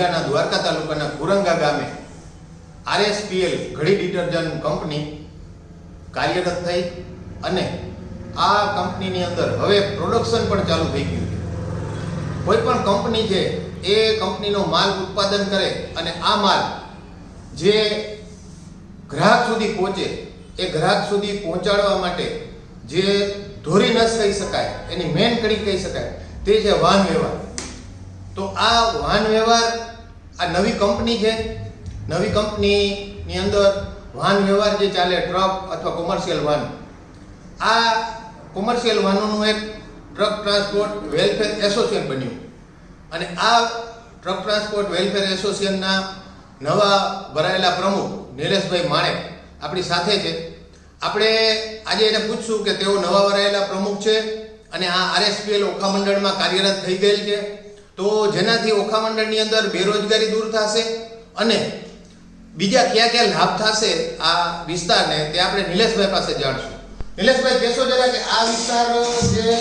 જિલ્લાના દ્વારકા તાલુકાના કુરંગા ગામે આરએસપીએલ ઘડી ડિટર્જન્ટ કંપની કાર્યરત થઈ અને આ કંપનીની અંદર હવે પ્રોડક્શન પણ ચાલુ થઈ ગયું છે. કોઈ પણ કંપની છે, એ કંપનીનો માલ ઉત્પાદન કરે અને આ માલ જે ગ્રાહક સુધી પહોંચે, એ ગ્રાહક સુધી પહોંચાડવા માટે જે ધોરી ન કહી શકાય, એની મેન કડી કહી શકાય, તે છે વાહન વ્યવહાર. તો આ વાહન વ્યવહાર, આ નવી કંપની છે, નવી કંપનીની અંદર વાહન વ્યવહાર જે ચાલે ટ્રક અથવા કોમર્શિયલ વાહન. આ કોમર્શિયલ વાહનોનું એક ટ્રક ટ્રાન્સપોર્ટ વેલફેર એસોસિએશન બન્યું. અને આ ટ્રક ટ્રાન્સપોર્ટ વેલફેર એસોસિએશનના નવા ભરાયેલા પ્રમુખ નિલેશભાઈ માણેક આપણી સાથે છે. આપણે આજે એને પૂછશું કે તેઓ નવા ભરાયેલા પ્રમુખ છે અને આ આરએસપીએલ ઓખા મંડળમાં કાર્યરત થઈ ગયેલ છે. તો જેનાથી ઓખા મંડળની અંદર બેરોજગારી દૂર થશે અને બીજા ક્યાં ક્યાં લાભ થશે આ વિસ્તારને તે આપણે નિલેશભાઈ પાસે જાણશું. નિલેશભાઈ, કહેશો જરા કે આ વિસ્તાર જે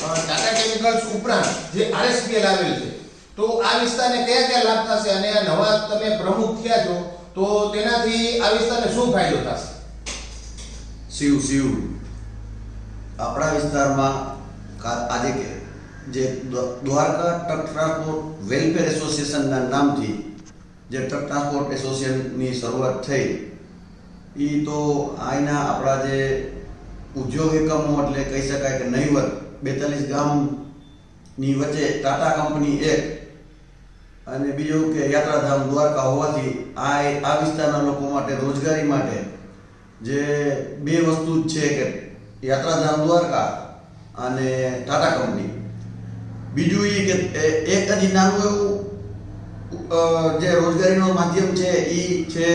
ટાટા કેમિકલ્સ ઉપરાંત જે આરએસપીએલ આવેલ છે, તો આ વિસ્તારને કયા કયા લાભ થશે અને આ નવા તમે પ્રમુખ થયા છો, તો તેનાથી આ વિસ્તારને શું ફાયદો થશે? શિવ શિવ. આપણા વિસ્તારમાં આજે કે જે દ્વ- દ્વારકા ટ્રક ટ્રાન્સપોર્ટ વેલફેર એસોસિએશનના નામથી જે ટ્રક ટ્રાન્સપોર્ટ એસોસિએશનની શરૂઆત થઈ એ તો આના આપણા જે ઉદ્યોગ એકમો એટલે કહી શકાય કે નહીવત, બેતાલીસ ગામની વચ્ચે ટાટા કંપની એક અને બીજું કે યાત્રાધામ દ્વારકા હોવાથી આ આ વિસ્તારના લોકો માટે રોજગારી માટે જે બે વસ્તુ જ છે કે યાત્રાધામ દ્વારકા અને ટાટા કંપની. બીજું એ કે એક હજી નાનું એવું જે રોજગારીનો માધ્યમ છે એ છે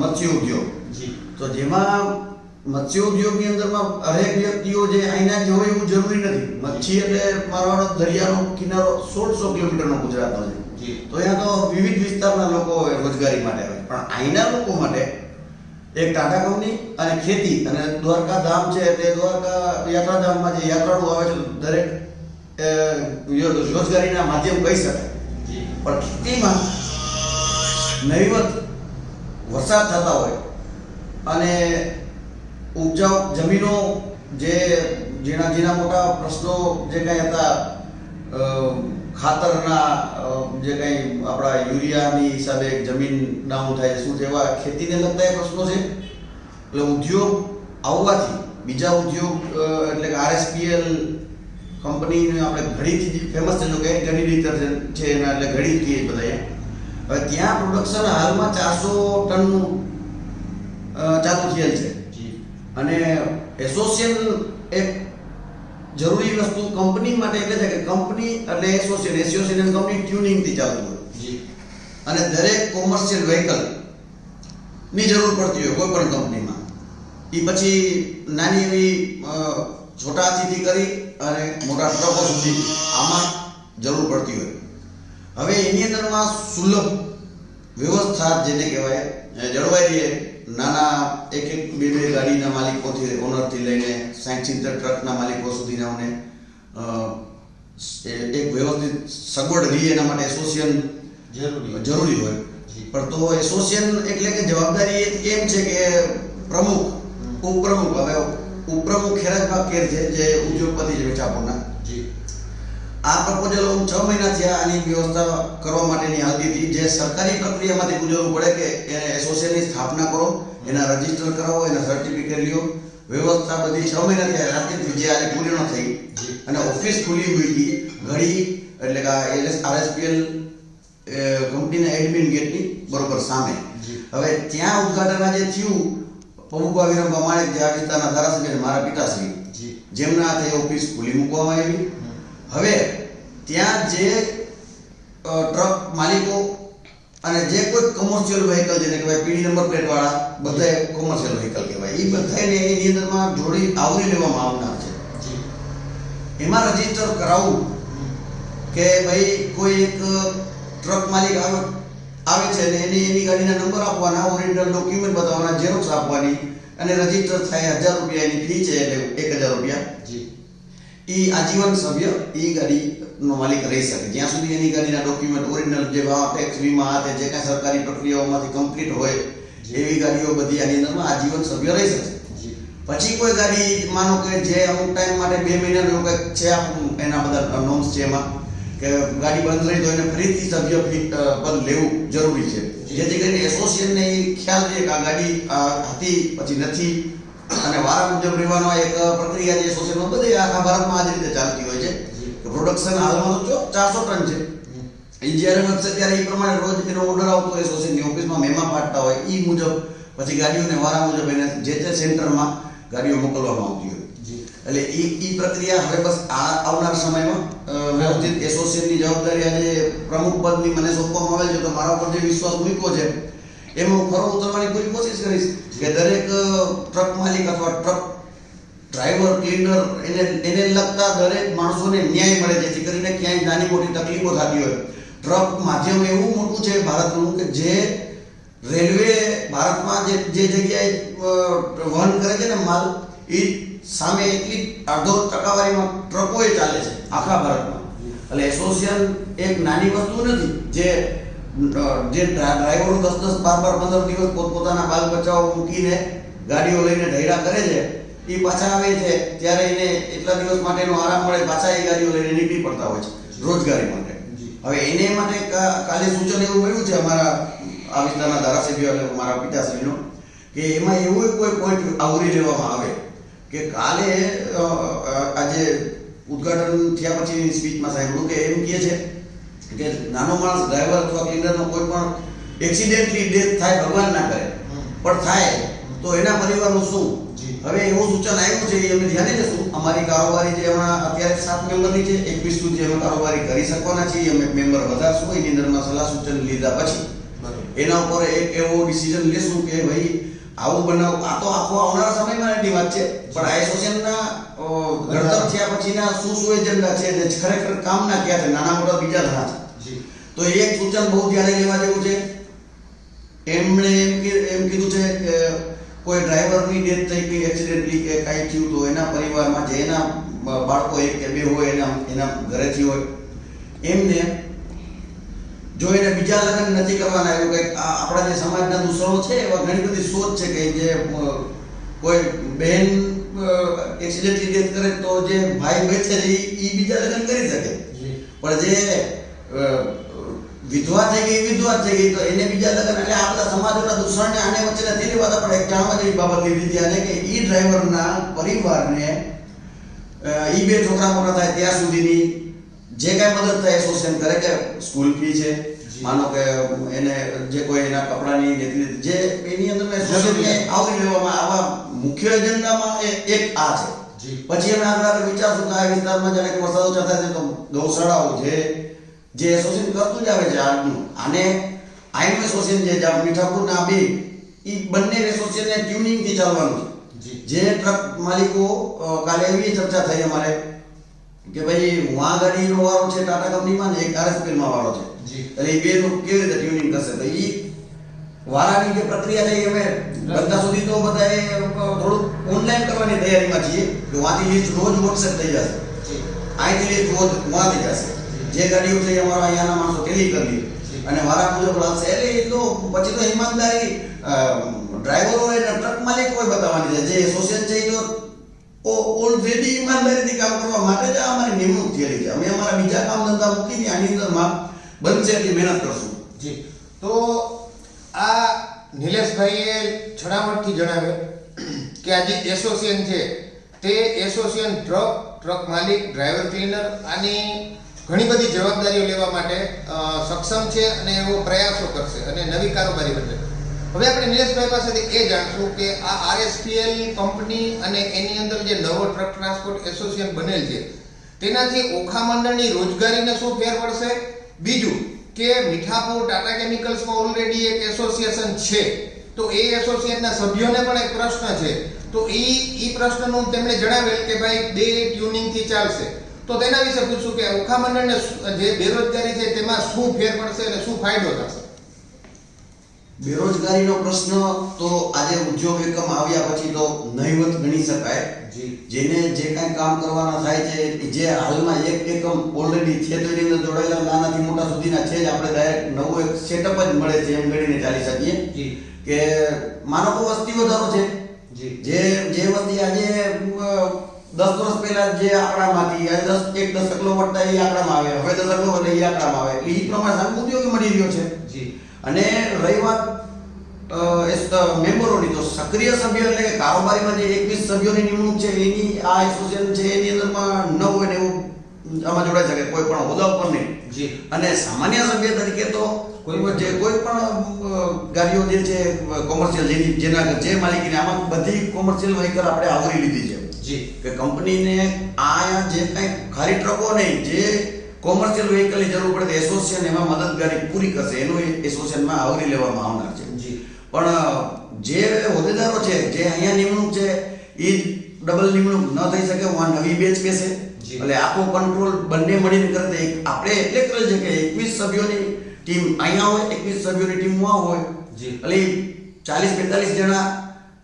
મત્સ્ય ઉદ્યોગ. જી. તો જેમાં મત્સ્ય ઉદ્યોગની અંદરમાં હરેક વ્યક્તિઓ જે અહીંના જ હોય એવું જરૂરી નથી. મચ્છી એટલે મારવાનો દરિયાનો કિનારો સોળસો કિલોમીટરનો ગુજરાતનો છે. જી. તો અહીંયા તો વિવિધ વિસ્તારના લોકો રોજગારી માટે આવે પણ અહીંના લોકો માટે એક ટાટા કંપની અને ખેતી અને દ્વારકા ધામ છે એટલે દ્વારકા યાત્રાધામમાં જે યાત્રાળુ આવે છે દરેક રોજગારીના માધ્યમ કહી શકાય. પણ ખેતીમાં નહીવત વરસાદ થતા હોય અને ઉપજાઉ જમીનો જે ઝીણા ઝીણા મોટા પ્રશ્નો જે કાંઈ હતા ખાતરના જે કંઈ આપણા યુરિયાની હિસાબે જમીન ડાઉન થાય શું જેવા ખેતીને લગતા એ પ્રશ્નો છે. એટલે ઉદ્યોગ આવવાથી બીજા ઉદ્યોગ એટલે કે આરએસપીએલ કંપનીને આપણે ઘડીથી ફેમસ છે જો કે ઘડી ડિટર્જન્ટ છે એના એટલે ઘડી કહીએ બધા હવે ત્યાં પ્રોડક્શન હાલમાં ચારસો ટનનું ચાલુ થયેલ છે. જી. અને એસોસિએશન એક જરૂરી વસ્તુ કંપની માટે એટલે છે કે કંપની એટલે એસોસિએશન એસોસિએશન કંપની ટ્યુનિંગથી ચાલતું હોય. જી. અને દરેક કોમર્શિયલ વ્હીકલની જરૂર પડતી હોય કોઈ પણ કંપનીમાં. એ પછી નાની એવી અ, છોટા હાથીથી કરી અને મોટા ટ્રકો સુધી આમાં જરૂર પડતી હોય. હવે એની અંદરમાં સુલભ વ્યવસ્થા જેને કહેવાય જળવાઈ રહે. નાના એક એક બે બે ગાડીના માલિકોથી ઓનરથી લઈને સાઠ સિત્તેર ટ્રકના માલિકો સુધીનાઓને અમને એક વ્યવસ્થિત સગવડ રહી એના માટે એસોસિએશન જરૂરી જરૂરી હોય. પણ તો એસોસિએશન એટલે કે જવાબદારી એમ છે કે પ્રમુખ ઉપપ્રમુખ. હવે ઉપપ્રમુખ ખેરાજભાગ કેર છે જે ઉદ્યોગપતિ છે મીઠાપુરના જી. આ પ્રપોઝલ હું છ મહિના થયા આની વ્યવસ્થા કરવા માટેની હાલતી હતી. જે સરકારી પ્રક્રિયામાંથી ગુજરવું પડે કે એને એસોસિએશનની સ્થાપના કરો એના રજિસ્ટર કરાવો એના સર્ટિફિકેટ લ્યો. વ્યવસ્થા બધી છ મહિનાથી રાત્રિથી જે આજે પૂરી ન થઈ. અને ઓફિસ ખુલી હોય હતી ઘડી એટલે કે આરએસપીએલ કંપનીના એડમિન ગેટની બરોબર સામે. હવે ત્યાં ઉદઘાટન આજે થયું પમુકવા વિરમભા માણેક જે વિસ્તારના ધારાસભ્ય મારા પિતાશ્રી જેમના હાથે ઓફિસ ખુલી મૂકવામાં આવી. હવે ત્યાં જે ટ્રક માલિકો અને જે કોઈ કોમર્શિયલ વ્હીકલ જેને કહેવાય પીડી નંબર પ્લેટ વાળા બધા કોમર્શિયલ વ્હીકલ કહેવાય. એ બધાને એની અંદરમાં જોડી આવરી લેવામાં આવનાર છે. એમાં રજિસ્ટર કરાવવું કે ભાઈ કોઈ એક ટ્રક માલિક આવે આવે છે અને એની એની ગાડીના નંબર આપવાના ઓરિજિનલ ડોક્યુમેન્ટ બતાવવાના ઝેરોક્સ આપવાની અને રજિસ્ટર થાય હજાર રૂપિયાની ફી છે એટલે એક હજાર રૂપિયા. જી. એ આજીવન સભ્ય એ ગાડીનો માલિક રહી શકે. જ્યાં સુધી એની ગાડીના ડોક્યુમેન્ટ ઓરિજિનલ જે ટેક્સ વીમા તે જે કાંઈ સરકારી પ્રક્રિયાઓમાંથી કમ્પ્લીટ હોય એવી ગાડીઓ બધી આની અંદરમાં આજીવન સભ્ય રહી શકે. પછી કોઈ ગાડી માનો કે જે અમુક ટાઈમ માટે બે મહિનાનો એવું કંઈક છે એના બધા નોમ્સ છે એમાં કે ગાડી બંધ રહી તો એને ફરીથી સભ્ય પદ લેવું જરૂરી છે. જેથી કરીને એસોસિએશનને એ ખ્યાલ છે કે આ ગાડી હતી પછી નથી. અને વારા મુજબ રહેવાનો એક પ્રક્રિયા જે એસોસિએશનમાં બધી આખા ભારતમાં આ જ રીતે ચાલતી હોય છે. પ્રોડક્શન હાલમાં તો ચારસો ટન છે. એ જ્યારે વધશે ત્યારે એ પ્રમાણે રોજ એનો ઓર્ડર આવતો હોય એસોસિએશનની ઓફિસમાં મહેમાન પાડતા હોય એ મુજબ. પછી ગાડીઓને વારા મુજબ એને જે તે સેન્ટરમાં ગાડીઓ મોકલવામાં આવતી હોય. એટલે એ એ પ્રક્રિયા હવે બસ આ આવનાર સમયમાં વ્યવસ્થિત એસોસિએશનની જવાબદારી આજે પ્રમુખ પદની મને સોંપવામાં આવેલ છે, તો મારા ઉપર જે વિશ્વાસ મૂક્યો છે, એમાં હું ખરો ઉતરવાની પૂરી કોશિશ કરીશ કે દરેક ટ્રક માલિક અથવા ટ્રક ડ્રાઈવર ક્લીનર એને એને લગતા દરેક માણસોને ન્યાય મળે, જેથી કરીને ક્યાંય નાની મોટી તકલીફો થતી હોય. ટ્રક માધ્યમ એવું મોટું છે ભારતનું કે જે રેલવે ભારતમાં જે જે જગ્યાએ વહન કરે છે ને માલ એ સામે એટલી અડધો ટકાવારીમાં ટ્રકોએ ચાલે છે આખા ભારતમાં. એટલે એસોસિએશન એક નાની વસ્તુ નથી, જે જે ડ્રાઈવરો દસ દસ બાર બાર પંદર દિવસ પોતપોતાના બાલ બચાવો મૂકીને ગાડીઓ લઈને ઢૈરા કરે છે, એ પાછા આવે છે, ત્યારે એને એટલા દિવસ માટેનો આરામ મળે, પાછા એ ગાડીઓ લઈને નીકળી પડતા હોય છે, રોજગારી માટે. હવે એને માટે કાલે સૂચન એવું મળ્યું છે અમારા, આ વિસ્તારના ધારાસભ્ય અને મારા પિતાશ્રીનો, કે એમાં એવું કોઈ પોઈન્ટ આવરી લેવામાં આવે કે કાલે આજે ઉદ્ઘાટન થયા પછી સ્પીચમાં સાંભળ્યું કે એમ કહે છે કે નાનો માણસ ડ્રાઈવર અથવા ક્લીનરનો કોઈ પણ એક્સિડેન્ટલી ડેથ થાય ભગવાન ના કરે પણ થાય તો એના પરિવારનું શું? હવે એવું સૂચન આવ્યું છે અમે ધ્યાને લેશું. અમારી કારોબારી જે હમણાં અત્યારે સાત મેમ્બરની છે એકવીસ સુધી અમે કારોબારી કરી શકવાના છીએ અમે મેમ્બર વધારશું. એની અંદરમાં સલાહ સૂચન લીધા પછી એના ઉપર એક એવો ડિસિઝન લેશું કે ભાઈ આવું બનાવ આ તો આખો આવનારા સમયમાં એટલી વાત છે. પણ આ અ, ઘડતર થયા પછીના શું શું એજન્ડા છે જે ખરેખર કામના ક્યાં છે નાના મોટા બીજા ઘણા છે. તો એ એક સૂચન બહુ ધ્યાને લેવા જેવું છે. એમણે એમ કે- એમ કીધું છે કે કોઈ ડ્રાઈવરની ડેથ થઈ ગઈ એક્સિડેન્ટલી કે કાંઈ થયું તો એના પરિવારમાં જે એના બાળકો એક કે બે હોય એના એના ઘરેથી હોય. એમને જો એને બીજા લગ્ન નથી કરવાના એવું કંઈક આપણા જે સમાજના દૂષણો છે એવા ઘણી બધી શોધ છે કે જે કોઈ બહેન એક્સિડન્ટલી ડેથ કરે તો જે ભાઈ બે છે એ બીજા લગ્ન કરી શકે. પણ જે વિધવા થઈ ગઈ વિધવા થઈ ગઈ તો એને બીજા લગ્ન એટલે આપણા સમાજના દૂષણને આને વચ્ચે નથી લેવા આપણે એક જાણવા જેવી બાબત લીધી હતી કે એ ડ્રાઈવરના પરિવારને એ બે છોકરા મોટા થાય ત્યાં સુધીની જે કાંઈ મદદ થાય એસોસિએશન કરે કે સ્કૂલ ફી છે માનો કે એને જે કોઈ એના કપડાની લેતી જે એની અંદર આવરી લેવામાં આવા મુખ્ય એજન્ડામાં એક આ છે. પછી અમે આગળ આગળ વિચારશું કે આ વિસ્તારમાં જ્યારે કે વરસાદ ઓછા થાય છે તો ગૌશાળાઓ છે જે એસોસિએશન કરતું જ આવે છે આજનું. આને આઈમ એસોસિએશન જે જ્યાં મીઠાપુરના બી એ બંને એસોસિએશનને ટ્યુનિંગથી ચાલવાનું છે. જે. ટ્રક માલિકો કાલે એવી ચર્ચા થઈ અમારે કે ભાઈ હું આ ગાડીનો વારો છે ટાટા કંપનીમાં ને એક આરએસપીએલમાં વાળો છે. એટલે એ બેનું કેવી રીતે ટ્યુનિંગ કરશે તો એ વારાની જે પ્રક્રિયા છે અમે બધા સુધી તો બધા એ થોડુંક ઓનલાઈન કરવાની તૈયારીમાં છીએ. કે વાંથી લિસ્ટ રોજ વોટ્સએપ થઈ જશે. અહીંથી લિસ્ટ રોજ વાંધી જશે. જે. ગાડીઓ છે અમારા અહીંયાના માણસો ટેલી કરી અને વારા મુજબ લાગશે. એટલે એ તો પછી તો ઈમાનદારી ડ્રાઈવરો હોય ને ટ્રક માલિક હોય બતાવવાની છે. જે એસોસિએશન છે એ તો ઓલરેડી ઈમાનદારીથી કામ કરવા માટે જ અમારી નિમણૂક થયેલી છે. અમે અમારા બીજા કામ ધંધા મૂકીને આની અંદરમાં બનશે એટલી મહેનત કરશું. જી. તો આ નિલેશભાઈએ છણાવટથી જણાવ્યું કે આ જે એસોસિએશન છે, તે એસોસિએશન ટ્રક ટ્રક માલિક, ડ્રાઈવર ક્લીનર આની ઘણી બધી જવાબદારીઓ લેવા માટે સક્ષમ છે અને એવો પ્રયાસો કરશે અને નવી કારોબારી બનશે હવે આપણે નિલેશભાઈ પાસેથી એ જાણશું કે આ આરએસપીએલ કંપની અને એની અંદર જે નવો ટ્રક ટ્રાન્સપોર્ટ એસોસિએશન બનેલ છે, તેનાથી ઓખા મંડળની રોજગારીને શું ફેર પડશે? બીજું કે મીઠાપુર ટાટા કેમિકલ્સમાં ઓલરેડી એક એસોસિએશન છે, તો એ એસોસિએશનના સભ્યોને પણ એક પ્રશ્ન છે. તો એ એ પ્રશ્નનું તેમણે જણાવેલ કે ભાઈ બે ટ્યુનિંગથી ચાલશે. તો તેના વિશે પૂછું કે ઓખા મંડળને જે બેરોજગારી છે તેમાં શું ફેર પડશે અને શું ફાયદો થશે? બેરોજગારીનો પ્રશ્ન તો આજે ઉદ્યોગ એકમ આવ્યા પછી તો નહીવત ગણી શકાય. જેને જે કાંઈ કામ કરવાના થાય છે જે હાલમાં એક એકમ ઓલરેડી છે તો એની અંદર જોડાયેલા નાનાથી મોટા સુધીના છે જ. આપણે ડાયરેક્ટ નવું એક સેટઅપ જ મળે છે એમ ગણીને ચાલી શકીએ. કે માનવ વસ્તી વધારો છે. જે. જે વસ્તી આજે દસ વર્ષ પહેલા જે આંકડામાંથી દસ એક દશકલો વધતા એ આંકડામાં આવે હવે દશકલો વધે એ આંકડામાં આવે. એટલે એ પ્રમાણે સામે ઉદ્યોગ મળી રહ્યો છે. જી. અને રહી વાત મેમ્બરોની તો સક્રિય સભ્ય એટલે કે કારોબારીમાં જે એકવીસ સભ્યોની નિમણૂક છે એની આ એસોસિએશન છે એની અંદરમાં ન હોય ને એવું આમાં જોડાઈ શકે કોઈ પણ હોદ્દા ઉપર નહીં. જી. અને સામાન્ય સભ્ય તરીકે તો કોઈ જે કોઈ પણ ગાડીઓ જે છે કોમર્શિયલ જેની જેના જે માલિકીને આમાં બધી કોમર્શિયલ વ્હીકલ આપણે આવરી લીધી છે. જી કે કંપનીને આ જે કંઈ ખાલી ટ્રકો નહીં જે કોમર્શિયલ વ્હીકલની જરૂર પડે તો એસોસિએશન એમાં મદદગારી પૂરી કરશે એનું એસોસિએશનમાં આવરી લેવામાં આવનાર છે જી પણ જે હોદ્દેદારો છે જે અહીંયા નિમણૂક છે એ ડબલ નિમણૂક ન થઈ શકે હું નવી બેચ બેસે. એટલે આખો કંટ્રોલ બંને મળીને કરે એક- આપણે એટલે કરેલ છે કે એકવીસ સભ્યોની ટીમ અહીંયા હોય એકવીસ સભ્યોની ટીમ હોય જી. એટલે ચાલીસ બેતાલીસ જણા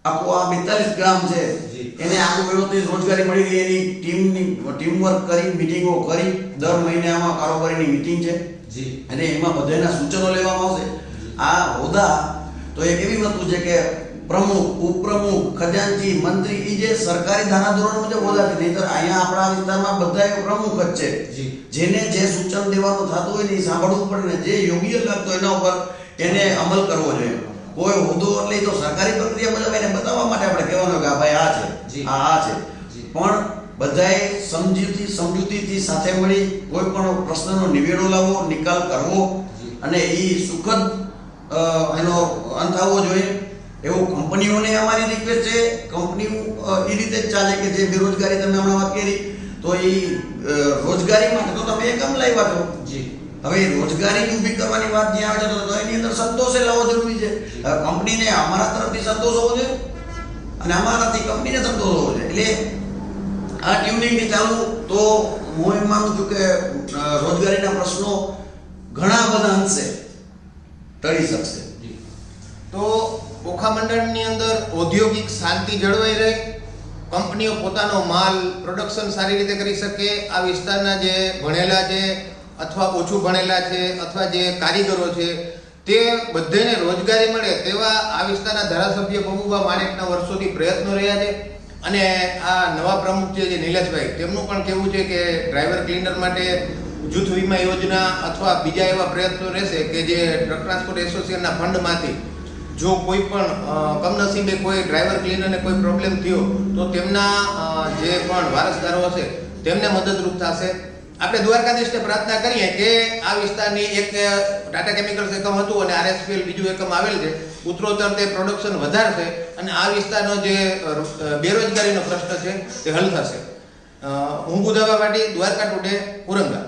આખો આ બેતાલીસ ગ્રામ છે. એને આખું વ્યવસ્થિત રોજગારી મળી રહી એની ટીમની ટીમ વર્ક કરી મિટિંગો કરી. દર મહિને આમાં કારોબારીની મિટિંગ છે. જી. અને એમાં બધાના સૂચનો લેવામાં આવશે. આ હોદ્દા તો એક એવી વસ્તુ છે કે પ્રમુખ ઉપપ્રમુખ ખજાનચી મંત્રી એ જે સરકારી ધારાધોરણ મુજબ હોદ્દા છે નહીતર અહીંયા આપણા વિસ્તારમાં બધા પ્રમુખ જ છે. જી. જેને જે સૂચન દેવાનું થતું હોય ને એ સાંભળવું પડે ને જે યોગ્ય લાગતો એના ઉપર એને અમલ કરવો જોઈએ. કોઈ હોદ્દો એટલે તો સરકારી પ્રક્રિયા મુજબ એને બતાવવા માટે આપણે કહેવાનું કે આ ભાઈ આ છે. આ આ છે. પણ બધાએ સમજૂતી સમજૂતીથી સાથે મળી કોઈ પણ પ્રશ્નનો નિવેડો લાવવો નિકાલ કરવો અને એ સુખદ એનો અંત આવવો જોઈએ. એવું કંપનીઓને અમારી રિક્વેસ્ટ છે. કંપનીઓ એ રીતે જ ચાલે કે જે બેરોજગારી તમે હમણાં વાત કરી તો એ રોજગારી માટે તો તમે એકમ લાવ્યા છો. જી. હવે રોજગારી ઊભી કરવાની વાત જ્યાં આવે છે તો એની અંદર સંતોષ લાવવો જરૂરી છે. કંપનીને અમારા તરફથી સંતોષ હોવો જોઈએ અને અમારાથી કંપનીને સંતોષ હોવો જોઈએ. એટલે આ ટ્યુનિંગથી ચાલુ તો હું એમ માનું છું કે રોજગારીના પ્રશ્નો ઘણા બધા અંશે ટળી શકશે. તો ઓખા મંડળની અંદર ઔદ્યોગિક શાંતિ જળવાઈ રહે, કંપનીઓ પોતાનો માલ પ્રોડક્શન સારી રીતે કરી શકે, આ વિસ્તારના જે ભણેલા છે અથવા ઓછું ભણેલા છે, અથવા જે કારીગરો છે, તે બધાને રોજગારી મળે તેવા આ વિસ્તારના ધારાસભ્ય પબુભા માણેકના વર્ષોથી પ્રયત્નો રહ્યા છે. અને આ નવા પ્રમુખ છે જે નિલેશભાઈ, તેમનું પણ કહેવું છે કે ડ્રાઈવર ક્લીનર માટે જૂથ વીમા યોજના અથવા બીજા એવા પ્રયત્નો રહેશે કે જે ટ્રક ટ્રાન્સપોર્ટ એસોસિએશનના ફંડમાંથી જો કોઈ પણ કમનસીબે કોઈ ડ્રાઈવર ક્લીનરને કોઈ પ્રોબ્લેમ થયો, તો તેમના જે પણ વારસદારો હશે, તેમને મદદરૂપ થશે. આપણે દ્વારકાધીશને પ્રાર્થના કરીએ કે આ વિસ્તારની એક ટાટા કેમિકલ્સ એકમ હતું અને આરએસપીએલ બીજું એકમ આવેલ છે. ઉત્તરોત્તર તે પ્રોડક્શન વધારશે અને આ વિસ્તારનો જે બેરોજગારીનો પ્રશ્ન છે તે હલ થશે. હું બુધાવા માટે દ્વારકા ટુડે ઉરંગા